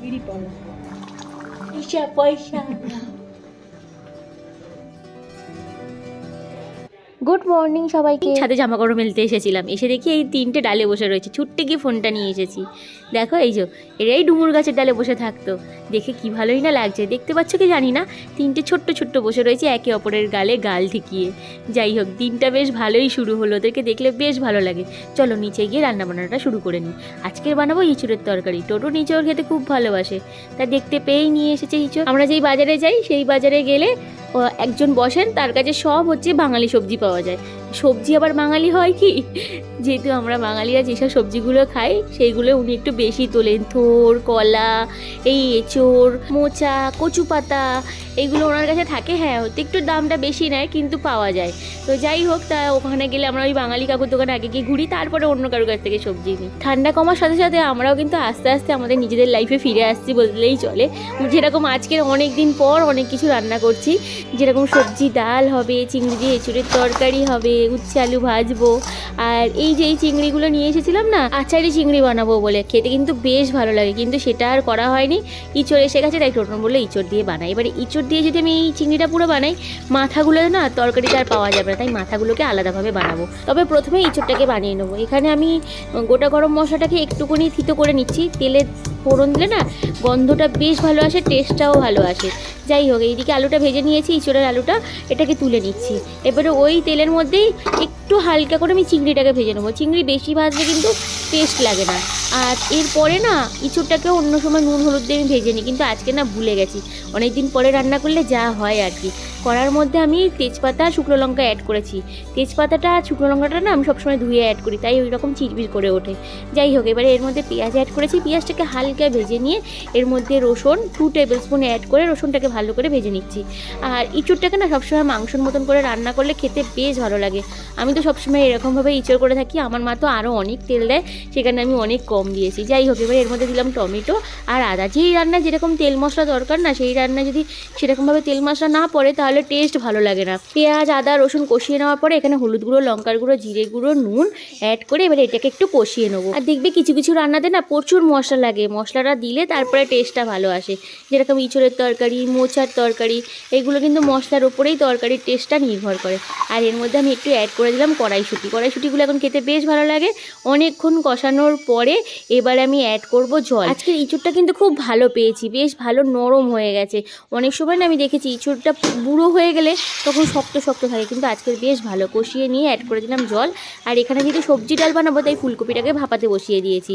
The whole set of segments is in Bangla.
বিড়ি পড়া পয়সা গুড মর্নিং সবাইকে। ছাদে জামা কাপড় মেলতে এসেছিলাম। এসে দেখি এই তিনটে ডালে বসে রয়েছে। ছুট্টে গিয়ে ফোনটা নিয়ে এসেছি। দেখো, এই যে, এরাই ডুমুর গাছের ডালে বসে থাকতো। দেখে কি ভালোই না লাগছে। দেখতে পাচ্ছ কি জানি না? তিনটে ছোট্ট ছোট্ট বসে রয়েছে একে অপরের গালে গাল ঠেকিয়ে। যাই হোক, দিনটা বেশ ভালোই শুরু হলো। ওদেরকে দেখলে বেশ ভালো লাগে। চলো, নিচে গিয়ে রান্না বান্নাটা শুরু করে নিই। আজকের বানাবো ইঁচড়ের তরকারি। টোটো নিচড় খেতে খুব ভালোবাসে। তা দেখতে পেয়েই নিয়ে এসেছে ইঁচড়। আমরা যেই বাজারে যাই, সেই বাজারে গেলে একজন বসেন। তার কাছে সব হচ্ছে বাঙালি সবজি পাওয়া যায়। সবজি আবার বাঙালি হয় কি? যেহেতু আমরা বাঙালিরা যেসব সবজিগুলো খাই, সেইগুলো উনি একটু বেশি তোলেন। থোর, কলা, এই এঁচোড়, মোচা, কচু পাতা এইগুলো ওনার কাছে থাকে হ্যাঁ হতে একটু দামটা বেশি নেয়, কিন্তু পাওয়া যায়। তো যাই হোক, তা ওখানে গেলে আমরা ওই বাঙালি কাকুর দোকানে আগে গিয়ে ঘুরি, তারপরে অন্য কারোর কাছ থেকে সবজি নিই। ঠান্ডা কমার সাথে সাথে আমরাও কিন্তু আস্তে আস্তে আমাদের নিজেদের লাইফে ফিরে আসছি বললেই চলে। যেরকম আজকের অনেক দিন পর অনেক কিছু রান্না করছি, যেরকম সবজি, ডাল হবে, চিংড়ি দিয়ে, এঁচুড়ের তরকারি হবে, উচ্ছে আলু ভাজবো। আর এই যে এই চিংড়িগুলো নিয়ে এসেছিলাম না, আচারি চিংড়ি বানাবো বলে। খেতে কিন্তু বেশ ভালো লাগে, কিন্তু সেটা আর করা হয়নি। ইঁচড় এসে গেছে, তাই টোটন বলল ইঁচড় দিয়ে বানাই। এবারে ইঁচড় দিয়ে যদি আমি এই চিংড়িটা পুরো বানাই, মাথাগুলো না তরকারিটা আর পাওয়া যাবে না, তাই মাথাগুলোকে আলাদাভাবে বানাবো। তবে প্রথমে ইঁচড়টাকে বানিয়ে নেব। এখানে আমি গোটা গরম মশলাটাকে একটুখানি থিতো করে নিচ্ছি, তেলে ফোড়ন দিলে না গন্ধটা বেশ ভালো আসে টেস্টটাও ভালো আসে। যাই হোক, এইদিকে আলুটা ভেজে নিয়েছি, ইঁচড়ের আলুটা, এটাকে তুলে নিচ্ছি। এবারে ওই তেলের মধ্যেই একটু হালকা করে আমি চিংড়িটাকে ভেজে নেব। চিংড়ি বেশি ভাজলে কিন্তু টেস্ট লাগে না। আর এরপরে না ইঁচড়টাকেও অন্য সময় নুন, হলুদ দিয়ে আমি ভেজে নিই, কিন্তু আজকে না ভুলে গেছি। অনেক দিন পরে রান্না করলে যা হয় আর কি। করার মধ্যে আমি তেজপাতা, শুকনো লঙ্কা অ্যাড করেছি। তেজপাতাটা আর শুকনো লঙ্কাটা না আমি সবসময় ধুয়ে অ্যাড করি, তাই ওই রকম চিরবির করে ওঠে। যাই হোক, এবারে এর মধ্যে পেঁয়াজ অ্যাড করেছি। পেঁয়াজটাকে হালকা ভেজে নিয়ে এর মধ্যে রসুন টু টেবিল স্পুন অ্যাড করে রসুনটাকে ভালো করে ভেজে নিচ্ছি। আর ইঁচড়টাকে না সবসময় মাংসর মতন করে রান্না করলে খেতে বেশ ভালো লাগে। আমি তো সবসময় এরকমভাবে ইঁচড় করে থাকি, আমার মা তো আরও অনেক তেল দেয়, সেখানে আমি অনেক কম দিয়েছি। যাই হোক, এবার এর মধ্যে দিলাম টমেটো আর আদা। যেই রান্নায় যেরকম তেল মশলা দরকার না, সেই রান্নায় যদি সেরকমভাবে তেল মশলা না পড়ে তাহলে টেস্ট ভালো লাগে না। পেঁয়াজ, আদা, রসুন কষিয়ে নেওয়ার পরে এখানে হলুদ গুঁড়ো, লঙ্কার গুঁড়ো, জিরে গুঁড়ো, নুন অ্যাড করে এবার এটাকে একটু কষিয়ে নেব। আর দেখবে কিছু কিছু রান্নাতে না প্রচুর মশলা লাগে। মশলাটা দিলে তারপরে টেস্টটা ভালো আসে। যেরকম ইঁচড়ের তরকারি, মোচার তরকারি, এগুলো কিন্তু মশলার ওপরেই তরকারির টেস্টটা নির্ভর করে। আর এর মধ্যে আমি একটু অ্যাড করে দিলাম কড়াইশুঁটি। কড়াইশুঁটিগুলো এখন খেতে বেশ ভালো লাগে। অনেকক্ষণ কষানোর পরে এবার আমি অ্যাড করব জল। আজকের ইঁচড়টা কিন্তু খুব ভালো পেয়েছি। বেশ ভালো নরম হয়ে গেছে। অনেক সময় না আমি দেখেছি ইঁচড়টা বুড়ো হয়ে গেলে তখন শক্ত শক্ত থাকে। কিন্তু আজকের বেশ ভালো। কষিয়ে নিয়ে অ্যাড করে দিলাম জল। আর এখানে যেহেতু সবজি ডাল বানাবো তাই ফুলকপিটাকে ভাপাতে বসিয়ে দিয়েছি।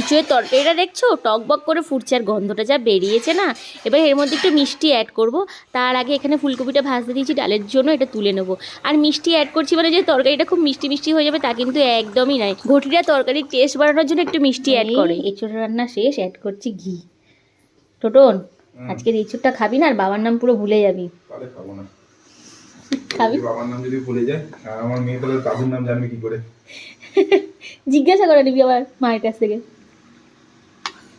ইঁচুয়ের তরকারিটা দেখছ? টকবক করে ফুটছে আর গন্ধটা যা বেরিয়েছে না? এবার এর মধ্যে একটু মিষ্টি অ্যাড করব। তার আগে এখানে ফুলকপিটা ভাজতে দিয়েছি ডালের জন্য এটা তুলে নেব। আর মিষ্টি অ্যাড করছি মানে যে তরকারিটা খুব মিষ্টি মিষ্টি হয়ে যাবে তা কিন্তু একদমই নয়। ঘটিটা তরকারির টেস্ট বাড়ানোর জন্য একটু মিষ্টি অ্যাড করে। এঁচুড় রান্না শেষ অ্যাড করছি ঘি। টোটন আজকের এঁচুড়টা খাবি না আর বাবার নাম পুরো ভুলে যাবি। তাহলে খাব না। খাবি? বাবার নাম যদি ভুলে যায় আর আমার মেয়ে তাহলে দাদুর নাম জানবে কি করে? জিজ্ঞাসা করে নিবি আবার মায়ের কাছ থেকে।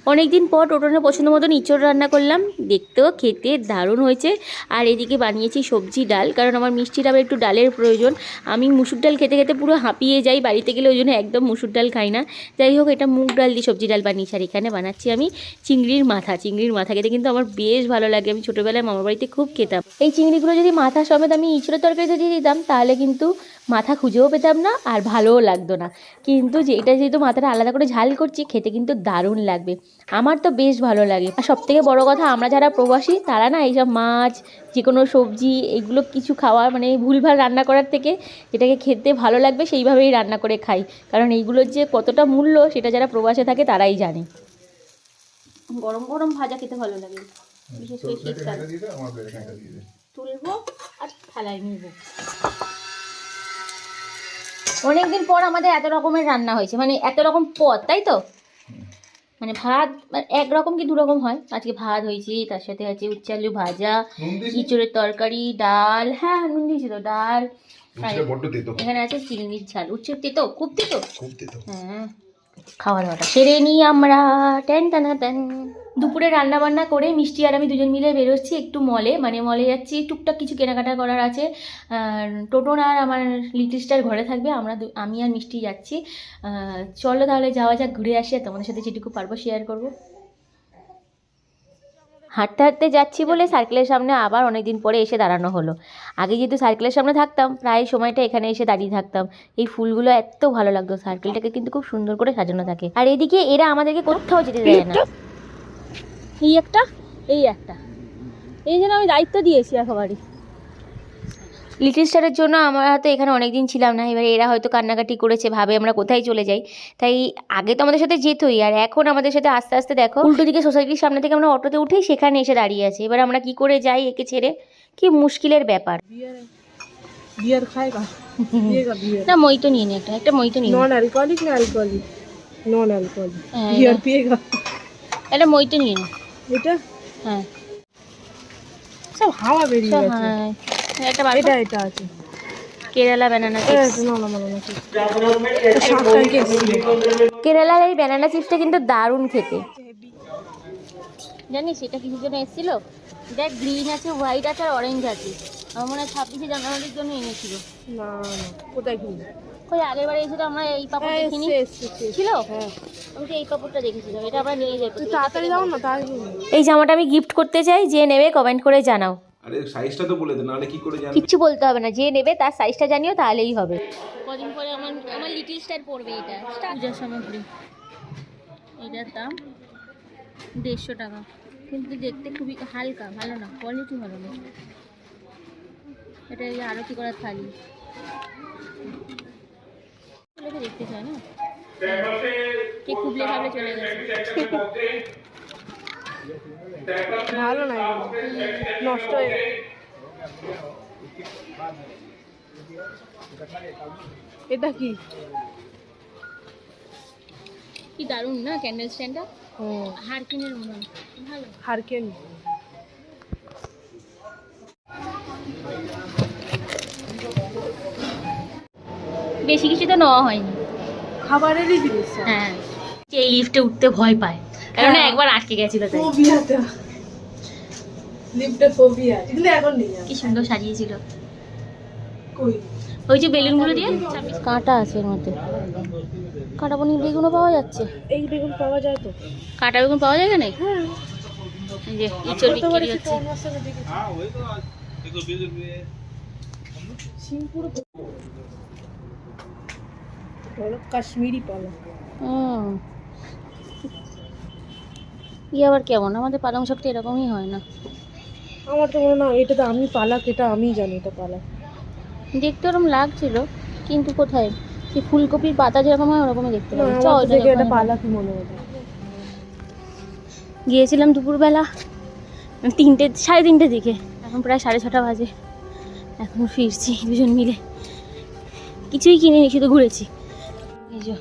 অনেকদিন পর টোটনের পছন্দ মতন ইঁচড় রান্না করলাম। দেখতেও খেতে দারুণ হয়েছে। আর এদিকে বানিয়েছি সবজি ডাল, কারণ আমার মিষ্টি ডাবের একটু ডালের প্রয়োজন। আমি মুসুর ডাল খেতে খেতে পুরো হাঁপিয়ে যাই বাড়িতে গেলে, ওই জন্য একদম মুসুর ডাল খাই না। যাই হোক, এটা মুগ ডাল দিয়ে সবজি ডাল বানিয়েছি, আর এখানে বানাচ্ছি আমি চিংড়ির মাথা। চিংড়ির মাথা খেতে কিন্তু আমার বেশ ভালো লাগে। আমি ছোটোবেলায় মামার বাড়িতে খুব খেতাম। এই চিংড়িগুলো যদি মাথা সমেত আমি ইঁচড়ের তরকারিতে দিয়ে দিতাম, তাহলে কিন্তু মাথা খুঁজেও পেতাম না আর ভালোও লাগতো না। কিন্তু যে, এটা যেহেতু মাথাটা আলাদা করে ঝাল করছি, খেতে কিন্তু দারুণ লাগবে। আমার তো বেশ ভালো লাগে। আর সব থেকে বড়ো কথা আমরা যারা প্রবাসী তারা না এইসব মাছ যে কোনো সবজি এগুলো কিছু খাওয়া মানে ভুলভাল রান্না করার থেকে যেটাকে খেতে ভালো লাগবে সেইভাবেই রান্না করে খাই। কারণ এইগুলোর যে কতটা মূল্য সেটা যারা প্রবাসে থাকে তারাই জানে। গরম গরম ভাজা খেতে ভালো লাগে। বিশেষ করে শীতকাল। তুলবো আর থালায় নিব। অনেকদিন পর আমাদের এত রকমের রান্না হয়েছে মানে এত রকম পদ তাই তো? মানে ভাত একরকম এক কি দুরকম হয়? আজকে ভাত হয়েছে তার সাথে আছে উচ্চালু আলু ভাজা নুন তরকারি ডাল হ্যাঁ নুন দিয়েছি তো ডাল এখানে আছে চিংড়ির ঝাল। উচ্চের তেতো? খুব তেতো? খুব তেতো। হ্যাঁ। খাওয়া দাওয়াটা। সেরে নিই আমরা। টেন, টানা, টেন। দুপুরে রান্না বান্না করে মিষ্টি আর আমি দুজন মিলে বেরোচ্ছি একটু মলে মানে মলে যাচ্ছি। টুকটাক কিছু কেনাকাটা করার আছে। টোটন আর আমার লিটল স্টার ঘরে থাকবে। আমরা আমি আর মিষ্টি যাচ্ছি। চলো তাহলে যাওয়া যাক, ঘুরে আসি। আর তোমাদের সাথে যেটুকু পারব শেয়ার করব। হাঁটতে হাঁটতে যাচ্ছি বলে সার্কেলের সামনে আবার অনেক দিন পরে এসে দাঁড়ানো হলো। আগে যেহেতু সার্কেলের সামনে থাকতাম, প্রায় সময়টা এখানে এসে দাঁড়িয়ে থাকতাম। এই ফুলগুলো এত ভালো লাগতো সার্কেলটাকে কিন্তু খুব সুন্দর করে সাজানো থাকে। আর এদিকে এরা আমাদেরকে কোথাও যেতে দেয় না। এই একটা এই একটা, এই জন্য আমি দায়িত্ব দিয়েছি একেবারে। লিটিল স্টারের জন্য আমার হয়তো এখানে অনেক দিন ছিলাম না। এবার এরা হয়তো কান্নাকাটি করেছে ভাবে আমরা কোথায় চলে যাই। তাই আগে তো আমাদের সাথে যেতই আর এখন আমাদের সাথে আস্তে আস্তে দেখো উল্টো দিকে সোসাইটির সামনে থেকে আমরা অটোতে উঠেই সেখানে এসে দাঁড়িয়ে আছে। এবার আমরা কি করে যাই একে ছেড়ে? কি মুশকিলের ব্যাপার। না নিয়ে নন হ্যাঁ, এটা। নিয়ে এটা? হ্যাঁ। হাওয়া বেরিয়ে হ্যাঁ একটা এটা এটা আছে। কেরালা ব্যানানা চিপস কেরালার এই ব্যানানা চিপসটা কিন্তু দারুণ খেতে। জানিস এটা কিছুর জন্য এসেছিল। দেখ গ্রিন আছে হোয়াইট আছে আর অরেঞ্জ আছে। আমার মনে হয় ছাব্বিশে জানুয়ারির জন্য এনেছিল। না না কোথায় আগের বারে এসে আমরা এই পাপড় হ্যাঁ দেখিনি। ছিল? হ্যাঁ। আমি তো এই পাপড়টা দেখেছিলাম এটা আমরা নিয়ে যাব। তুই তাড়াতাড়ি যাও না তাড়াতাড়ি এই জামাটা আমি গিফট করতে চাই যে নেবে কমেন্ট করে জানাও। আরে সাইজটা তো বলে দে নাহলে কি করে জানবি? কিচ্ছু বলতে হবে না যে নেবে তার সাইজটা জানিও তাহলেই হবে। কদিন পরে আমার আমার লিটল স্টার পড়বে এটা। পূজার সামগ্রী। এটার দাম দেড়শো টাকা। কিন্তু দেখতে খুবই হালকা ভালো না কোয়ালিটি ভালো না। এটা এই আরতি করার থালি। দেখতে চায় না? কে খুবলে ভাবলে চলে গেছে। ভালো না নষ্ট হয়ে এটা কি? কি দারুণ না ক্যান্ডেল স্ট্যান্ডটা হারকিনের মতন। ভালো। হারকেন। বেশি কিছু তো নেওয়া হয়নি। খাবারেরই জিনিস। হ্যাঁ। এই লিফটে উঠতে ভয় পায়। কারণ হ্যাঁ। একবার আটকে গেছিল তাই। ফোবিয়া। কিন্তু এখন নেই কি সুন্দর সাজিয়েছিল। কই? ওই যে বেলুনগুলো দিয়ে? কাঁটা আছে এর মধ্যে। কাঁটা বনি বেগুনও পাওয়া যাচ্ছে। এই বেগুন পাওয়া যায় তো। কাঁটা বেগুন পাওয়া যায় না হ্যাঁ। এই যে ইঁচড় বিক্রি হচ্ছে। কোন মাসে দেখেছি সিং পুরো হলো কাশ্মীরি পালক। হুম। ই আবার কেমন? আমাদের পালং শাকটা এরকমই হয় না। আমার তো মনে হয় না এটা তো আমি পালাক এটা আমি জানি এটা পালাক। দেখতে ওরকম লাগছিল কিন্তু কোথায়? সেই ফুলকপির পাতা যেরকম হয় ওরকমই দেখতে তো এটা পালাকই মনে হলো গিয়েছিলাম দুপুরবেলা তিনটে সাড়ে তিনটে দিকে। এখন প্রায় সাড়ে ছটা বাজে। এখন ফিরছি দুজন মিলে। কিছুই কিনিনি শুধু ঘুরেছি। এই যে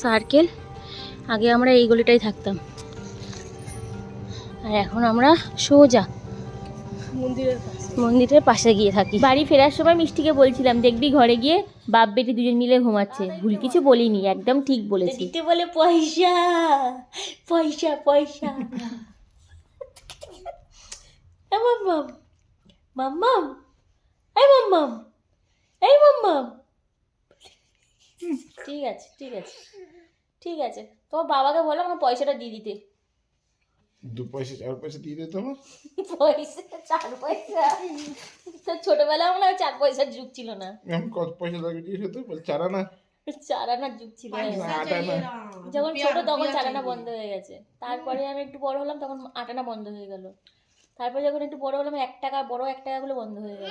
সার্কেল আগে আমরা এই গলিটাই থাকতাম। আর এখন আমরা সোজা মন্দিরের মন্দিরের পাশে গিয়ে থাকি। বাড়ি ফেরার সময় মিষ্টিকে বলছিলাম দেখবি ঘরে গিয়ে বাপ বেটি দুজন মিলে ঘুমাচ্ছে। ভুল কিছু বলিনি একদম ঠিক বলেছি দিতে বলে পয়সা পয়সা পয়সা। এ মাম্মাম মাম্মাম এই মাম্মাম এই মাম্মাম। ঠিক আছে ঠিক আছে ঠিক আছে। তোমার বাবাকে বলো আমার পয়সাটা দিয়ে দিতে। দু পয়সা চার পয়সা দিয়ে দে তোমার পয়সা চার পয়সা তো ছোটবেলায় মনে হয় চার পয়সার যুগ ছিল না আমি কত পয়সা লাগে দিয়েছে তো বল চারা না চার আনার যুগ ছিল না আটা না যখন ছোট তখন চার আনা বন্ধ হয়ে গেছে তারপরে আমি একটু বড় হলাম তখন আট আনা বন্ধ হয়ে গেল তারপরে যখন একটু বড় হলাম এক টাকা বড় এক টাকাগুলো বন্ধ হয়ে গেল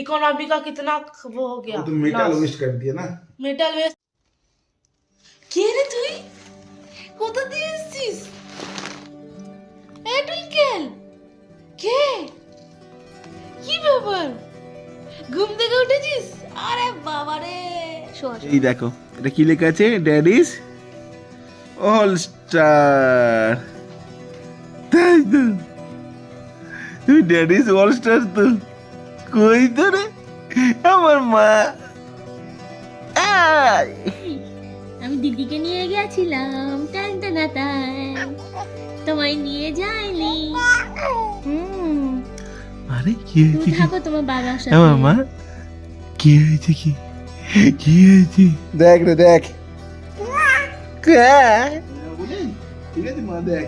इकोनॉमी का कितना वो हो गया वो तो मेटल वेस्ट कर दिया ना মেটাল ওয়েস্ট কে রে তুই কোথা দিয়ে এসেছিস এ কে? কি ব্যাপার? ঘুম থেকে উঠেছিস? আরে বাবা রে এই দেখো এটা কি লেখা আছে? ড্যাডিস অল স্টার তাই তো। তুমি ড্যাডিস অল স্টার তো কই তো রে? আমার মা। আয়। আমি দিদিকে নিয়ে গেছিলাম টান টানা টান। তোমায় নিয়ে যাইনি হুম। আরে কি হয়েছে কি? থাকো তোমার বাবার সাথে হ্যাঁ মামা কি হয়েছে কি? কি হয়েছে? দেখ রে দেখ। ঠিক আছে মা দেখ।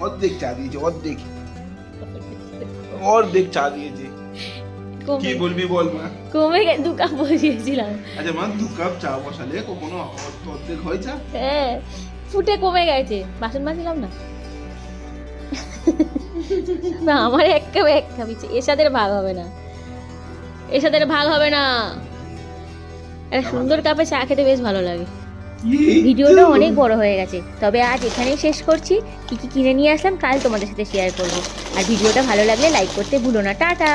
অর্ধেক চা দিয়েছে অর্ধেক। অর্ধেক চা দিয়েছে। কি কমে বলবি বল মা? কমে গে- দু কাপ বসিয়েছিলাম। আচ্ছা মা দু কাপ চা বসালে কখনো অর্ধ- অর্ধেক হয় চা? হ্যাঁ ফুটে কমে গেছে। বাসন মাজলাম না না। আমার এক কাপ এক কাপ এর ভাগ হবে না। এসাদের ভাগ হবে না। একটা সুন্দর কাপে চা খেতে বেশ ভালো লাগে। ভিডিওটা অনেক বড় হয়ে গেছে। তবে আজ এখানেই শেষ করছি। কি কি কিনে নিয়ে আসলাম কাল তোমাদের সাথে শেয়ার করব। আর ভিডিওটা ভালো লাগলে লাইক করতে ভুলো না। টাটা!